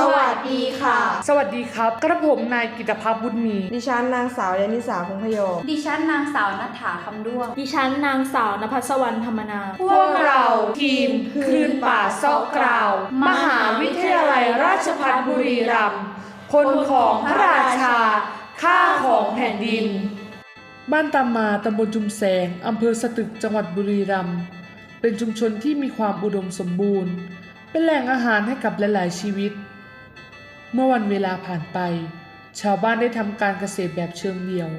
สวัสดีค่ะ สวัสดีครับ กระผมนายกิตภาพบุญมี ดิฉันนางสาวยานิสาคงพโยคดิฉันนางสาวนัฐฐาคำด้วง ดิฉันนางสาวนภัสวรรณธรรมนา พวกเราทีมคืนป่าซอกกราว มหาวิทยาลัยราชภัฏบุรีรัมย์คนของพระราชา ข้าของแผ่นดิน บ้านตามมาตำบลจุมแสงอำเภอสตึกจังหวัดบุรีรัมย์เป็นชุมชนที่มีความอุดมสมบูรณ์ เป็นแหล่งอาหารให้กับหลาย ๆ ชีวิต เมื่อวันเวลาผ่านไป ชาวบ้านได้ทำการเกษตรแบบเชิงเดี่ยว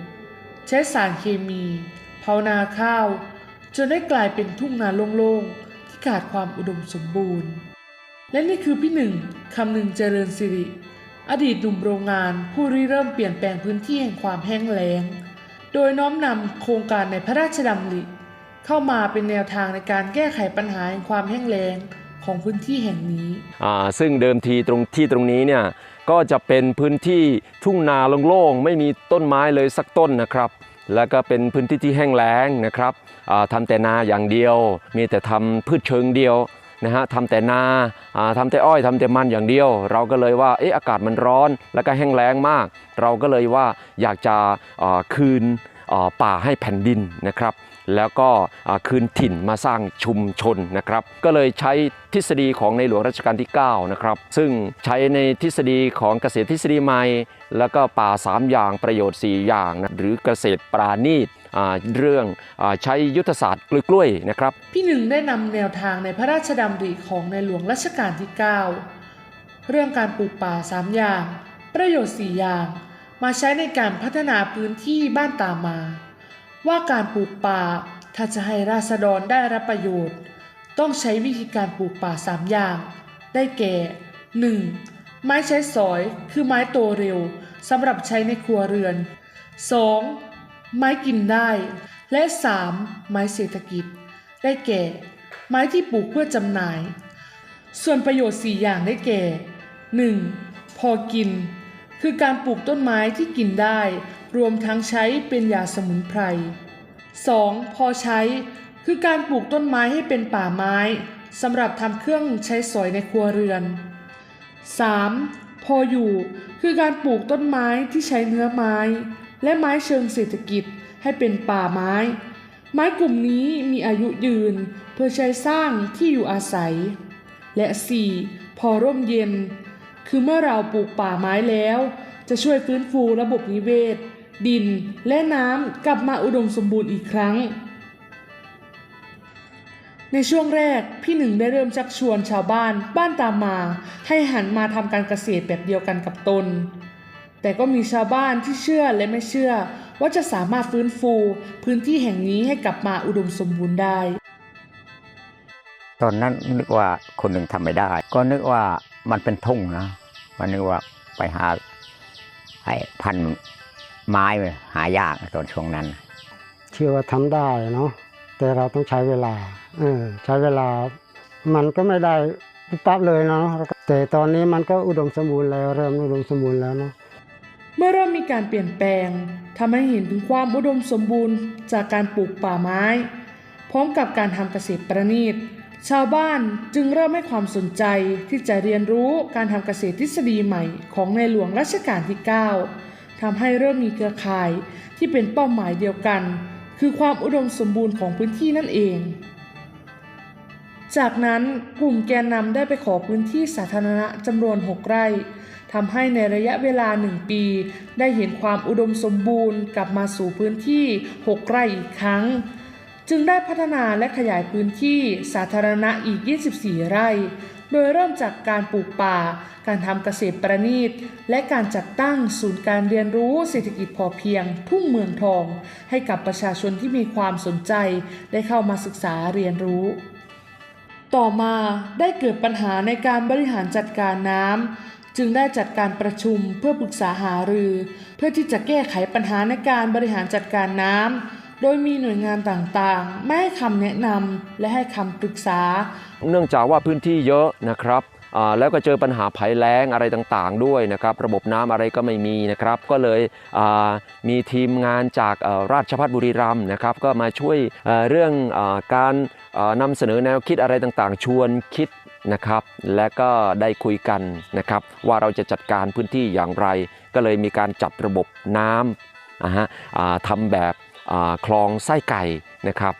ใช้สารเคมีเผานาข้าว จนได้กลายเป็นทุ่งนาโล่งๆ ที่ขาดความอุดมสมบูรณ์ และนี่คือพี่หนึ่งคำหนึ่งเจริญสิริ อดีตหนุ่มโรงงานผู้ริเริ่มเปลี่ยนแปลงพื้นที่แห่งความแห้งแล้ง โดยน้อมนำโครงการในพระราชดำริเข้ามาเป็นแนวทางในการแก้ไขปัญหาแห่งความแห้งแล้ง ของพื้นที่แห่งนี้ อ่าซึ่งเดิมทีตรงที่ตรงนี้เนี่ยก็จะเป็นพื้นที่ทุ่งนาโล่งๆไม่มีต้นไม้เลยสักต้นนะครับ แล้วก็เป็นพื้นที่ที่แห้งแล้งนะครับอ่าทำแต่นาอย่างเดียว มีแต่ทำพืชเชิงเดียวนะฮะทำแต่นาอ่าทำแต่อ้อยทำแต่มันอย่างเดียว เราก็เลยว่าเอ๊ะอากาศมันร้อนแล้วก็แห้งแล้งมาก เราก็เลยว่าอยากจะอ่าคืนอ่าป่าให้แผ่นดินนะครับ แล้วก็คืนถิ่นมาสร้างชุมชนนะครับ ก็เลยใช้ทฤษฎีของในหลวงรัชกาลที่ 9 นะครับ ซึ่งใช้ในทฤษฎีของเกษตรทฤษฎีใหม่ แล้วก็ป่า 3 อย่างประโยชน์ 4 อย่างนะหรือเกษตรปราณีตเรื่องอใช้ยุทธศาสตร์กล้วยๆนะครับ พี่หนึ่งได้นำแนวทางในพระราชดำริของในหลวงรัชกาลที่ 9 เรื่องการปลูกป่า 3 อย่าง ประโยชน์ 4 อย่าง มาใช้ในการพัฒนาพื้นที่บ้านตามมา ว่าการปลูกป่าถ้าจะให้ราษฎรได้รับประโยชน์ ต้องใช้วิธีการปลูกป่า3อย่าง ได้แก่ 1. ไม้ใช้สอยคือไม้โตเร็วสำหรับใช้ในครัวเรือน 2. ไม้กินได้ และ 3. ไม้เศรษฐกิจ ได้แก่ ไม้ที่ปลูกเพื่อจำหน่าย ส่วนประโยชน์ 4 อย่างได้แก่ 1. พอกิน คือการปลูกต้นไม้ที่กินได้ รวมทั้งใช้เป็นยาสมุนไพร 2. พอใช้ คือการปลูกต้นไม้ให้เป็นป่าไม้สำหรับทำเครื่องใช้สอยในครัวเรือน 3. พออยู่ คือการปลูกต้นไม้ที่ใช้เนื้อไม้ และไม้เชิงเศรษฐกิจให้เป็นป่าไม้ ไม้กลุ่มนี้มีอายุยืนเพื่อใช้สร้างที่อยู่อาศัย และ 4. พอร่มเย็น คือเมื่อเราปลูกป่าไม้แล้ว จะช่วยฟื้นฟูระบบนิเวศ ดินและน้ำกลับมาอุดมสมบูรณ์อีกครั้ง ในช่วงแรกพี่หนึ่งได้เริ่มชักชวนชาวบ้านบ้านตามมา ให้หันมาทำการเกษตรแบบเดียวกันกับตน แต่ก็มีชาวบ้านที่เชื่อและไม่เชื่อ ว่าจะสามารถฟื้นฟู พื้นที่แห่งนี้ให้กลับมาอุดมสมบูรณ์ได้ตอนนั้นนึกว่าคนหนึ่งทำไม่ได้ ก็นึกว่า มันเป็นทุ่งนะมันนึกว่าไปหาไอ้พันธุ์ไม้หายากตอนช่วงนั้น เชื่อว่าทำได้เนาะแต่เราต้องใช้เวลาเออใช้เวลา มันก็ไม่ได้ปุ๊บปั๊บเลยเนาะแต่ตอนนี้มันก็อุดมสมบูรณ์แล้วเริ่มอุดมสมบูรณ์แล้วเนาะเมื่อเริ่มมีการเปลี่ยนแปลงทำให้เห็นถึงความอุดมสมบูรณ์จากการปลูกป่าไม้ พร้อมกับการทำเกษตรประณีต ชาวบ้านจึงเริ่มให้ความสนใจที่จะเรียนรู้การทำเกษตรทฤษฎีใหม่ของในหลวงรัชกาลที่ 9 ทำให้เริ่มมีเครือข่ายที่เป็นเป้าหมายเดียวกัน คือความอุดมสมบูรณ์ของพื้นที่นั่นเอง จากนั้นกลุ่มแกนนำได้ไปขอพื้นที่สาธารณะจำนวน 6 ไร่ทำให้ในระยะเวลา 1 ปี ได้เห็นความอุดมสมบูรณ์กลับมาสู่พื้นที่ 6 ไร่อีกครั้ง จึงได้พัฒนาและขยายพื้นที่สาธารณะอีก 24 ไร่ โดยเริ่มจากการปลูกป่า การทำเกษตรประณีต และการจัดตั้งศูนย์การเรียนรู้เศรษฐกิจพอเพียง ทุ่งเมืองทอง ให้กับประชาชนที่มีความสนใจ ได้เข้ามาศึกษาเรียนรู้ ต่อมาได้เกิดปัญหาในการบริหารจัดการน้ำจึงได้จัดการประชุมเพื่อปรึกษาหารือ เพื่อที่จะแก้ไขปัญหาในการบริหารจัดการน้ำ โดยมีหน่วยงานต่างๆ ไม่ให้คำแนะนำและให้คำปรึกษา เนื่องจากว่าพื้นที่เยอะนะครับแล้วก็เจอปัญหาภัยแล้งอะไรต่างๆ ด้วยนะครับ ระบบน้ำอะไรก็ไม่มีนะครับ ก็เลยมีทีมงานจากราชภัฏบุรีรัมย์นะครับ ก็มาช่วยเรื่องอการอ่านำเสนอแนวคิดอะไรต่างๆ ชวนคิดนะครับ และก็ได้คุยกันนะครับ ว่าเราจะจัดการพื้นที่อย่างไร ก็เลยมีการจัดระบบน้ำนะฮะทำแบบ คลองไส้ไก่นะครับ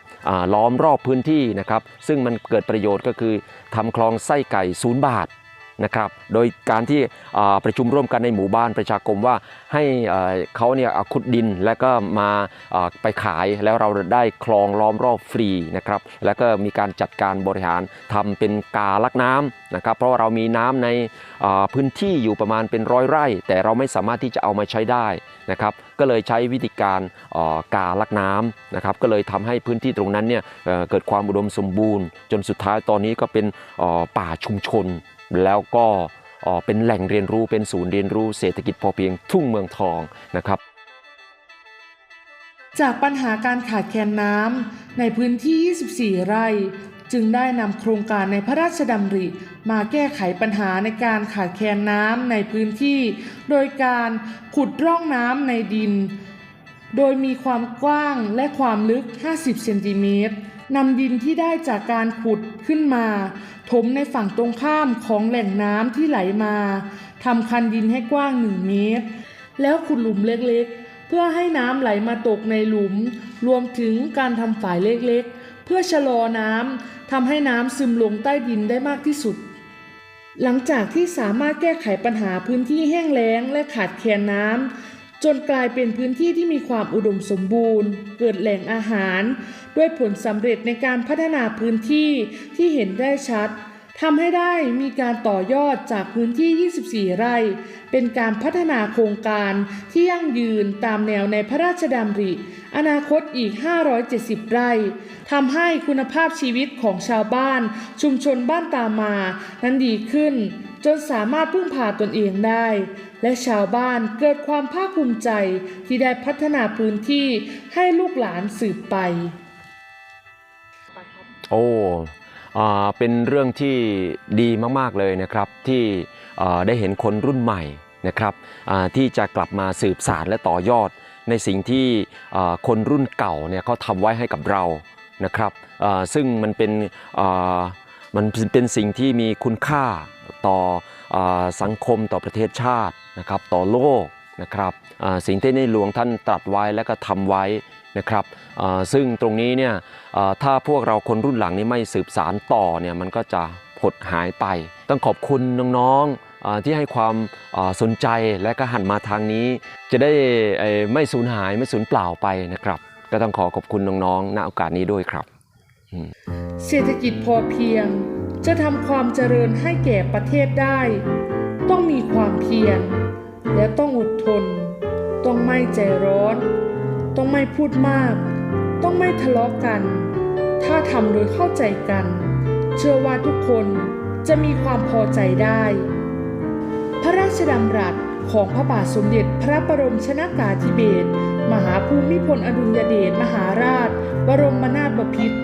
ล้อมรอบพื้นที่นะครับซึ่งมันเกิดประโยชน์ก็คือทำคลองไส้ไก่ศูนย์บาท นะครับ โดยการที่ประชุมร่วมกันในหมู่บ้านประชาคมว่าให้เขาเนี่ยขุดดินแล้วก็มาไปขายแล้วเราได้คลองล้อมรอบฟรีนะครับแล้วก็มีการจัดการบริหารทำเป็นกาลักน้ำนะครับ เพราะว่าเรามีน้ำในพื้นที่อยู่ประมาณเป็นร้อยไร่ แต่เราไม่สามารถที่จะเอามาใช้ได้นะครับ ก็เลยใช้วิธีการกาลักน้ำนะครับ ก็เลยทำให้พื้นที่ตรงนั้นเนี่ยเกิดความอุดมสมบูรณ์ จนสุดท้ายตอนนี้ก็เป็นป่าชุมชน แล้วก็เป็นแหล่งเรียนรู้เป็นศูนย์เรียนรู้เศรษฐกิจพอเพียงทุ่งเมืองทองนะครับจากปัญหาการขาดแคลนน้ำในพื้นที่ 24 ไร่ จึงได้นำโครงการในพระราชดำริ มาแก้ไขปัญหาในการขาดแคลนน้ำในพื้นที่ โดยการขุดร่องน้ำในดิน โดยมีความกว้างและความลึก 50 เซนติเมตรนำดินที่ได้จากการขุดขึ้นมา ถมในฝั่งตรงข้ามของแหล่งน้ำที่ไหลมาทำคันดินให้กว้าง 1 เมตร แล้วขุดหลุมเล็กๆ เพื่อให้น้ำไหลมาตกในหลุม รวมถึงการทำฝายเล็กๆ เพื่อชะลอน้ำทำให้น้ำซึมลงใต้ดินได้มากที่สุด หลังจากที่สามารถแก้ไขปัญหาพื้นที่แห้งแล้งและขาดแคลนน้ำ จนกลายเป็นพื้นที่ที่มีความอุดมสมบูรณ์ เกิดแหล่งอาหาร ด้วยผลสำเร็จในการพัฒนาพื้นที่ที่เห็นได้ชัดทำให้ได้มีการต่อยอดจากพื้นที่ 24 ไร่ เป็นการพัฒนาโครงการที่ยั่งยืนตามแนวในพระราชดำริ อนาคตอีก 570 ไร่ทำให้คุณภาพชีวิตของชาวบ้าน ชุมชนบ้านตามา นั้นดีขึ้น จนสามารถพึ่งพาตนเองได้ และชาวบ้านเกิดความภาคภูมิใจที่ได้พัฒนาพื้นที่ให้ลูกหลานสืบไป โอ้อ่าเป็นเรื่องที่ดีมากๆเลยนะครับที่ได้เห็นคนรุ่นใหม่นะครับที่จะกลับมาสืบสารและต่อยอด ในสิ่งที่คนรุ่นเก่าเนี่ยเขาทำไว้ให้กับเรานะครับซึ่งมันเป็นมันเป็นสิ่งที่มีคุณค่าต่ออสังคมต่อประเทศชาติ นะครับต่อโลกนะครับสิ่งที่ในหลวงท่านตรัสไว้และก็ทำไว้นะครับซึ่งตรงนี้เนี่ยถ้าพวกเราคนรุ่นหลังนี้ไม่สืบสารต่อเนี่ยมันก็จะหดหายไป ต้องขอบคุณน้องๆที่ให้ความสนใจและก็หันมาทางนี้ จะได้ไม่สูญหายไม่สูญเปล่าไปนะครับ ก็ต้องขอขอบคุณน้องๆณโอกาสนี้ด้วยครับ เศรษฐกิจพอเพียง จะทำความเจริญให้แก่ประเทศได้ ต้องมีความเพียร และต้องอดทน ต้องไม่ใจร้อน ต้องไม่พูดมาก ต้องไม่ทะเลาะกัน ถ้าทำโดยเข้าใจกัน เชื่อว่าทุกคนจะมีความพอใจได้ พระราชดำรัสของพระบาทสมเด็จพระบรมชนากาธิเบศรมหาภูมิพลอดุลยเดชมหาราช บรมนาถบพิตร